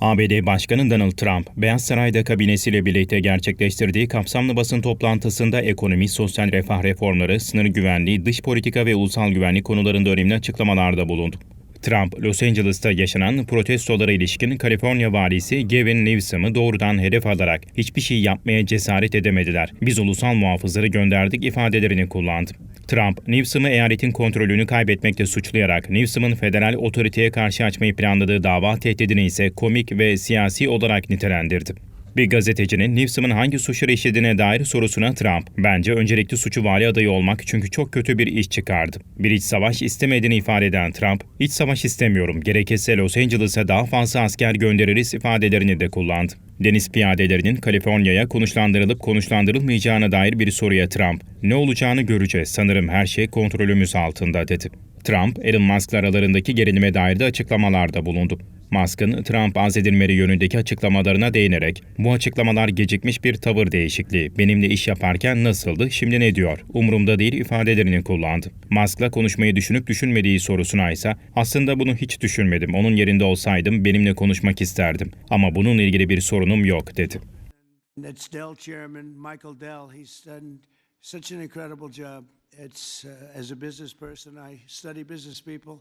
ABD Başkanı Donald Trump, Beyaz Saray'da kabinesiyle birlikte gerçekleştirdiği kapsamlı basın toplantısında ekonomi, sosyal refah reformları, sınır güvenliği, dış politika ve ulusal güvenlik konularında önemli açıklamalarda bulundu. Trump, Los Angeles'ta yaşanan protestolara ilişkin Kaliforniya valisi Gavin Newsom'ı doğrudan hedef alarak hiçbir şey yapmaya cesaret edemediler. Biz ulusal muhafızları gönderdik ifadelerini kullandı. Trump, Newsom'ı eyaletin kontrolünü kaybetmekle suçlayarak Newsom'ın federal otoriteye karşı açmayı planladığı dava tehdidini ise komik ve siyasi olarak nitelendirdi. Bir gazetecinin Newsom'ın hangi suçları işlediğine dair sorusuna Trump, bence öncelikli suçu vali adayı olmak çünkü çok kötü bir iş çıkardı. Bir iç savaş istemediğini ifade eden Trump, iç savaş istemiyorum, gerekirse Los Angeles'a daha fazla asker göndeririz ifadelerini de kullandı. Deniz piyadelerinin Kaliforniya'ya konuşlandırılıp konuşlandırılmayacağına dair bir soruya Trump, ne olacağını göreceğiz, sanırım her şey kontrolümüz altında dedi. Trump, Elon Musk'la aralarındaki gerilime dair de açıklamalarda bulundu. Musk'ın Trump azledilmeleri yönündeki açıklamalarına değinerek, bu açıklamalar gecikmiş bir tavır değişikliği, benimle iş yaparken nasıldı, şimdi ne diyor, umurumda değil ifadelerini kullandı. Musk'la konuşmayı düşünüp düşünmediği sorusuna ise, aslında bunu hiç düşünmedim, onun yerinde olsaydım benimle konuşmak isterdim ama bununla ilgili bir sorunum yok dedi. That's Dell Chairman Michael Dell. He's done such an incredible job. It's uh, as a business person, I study business people,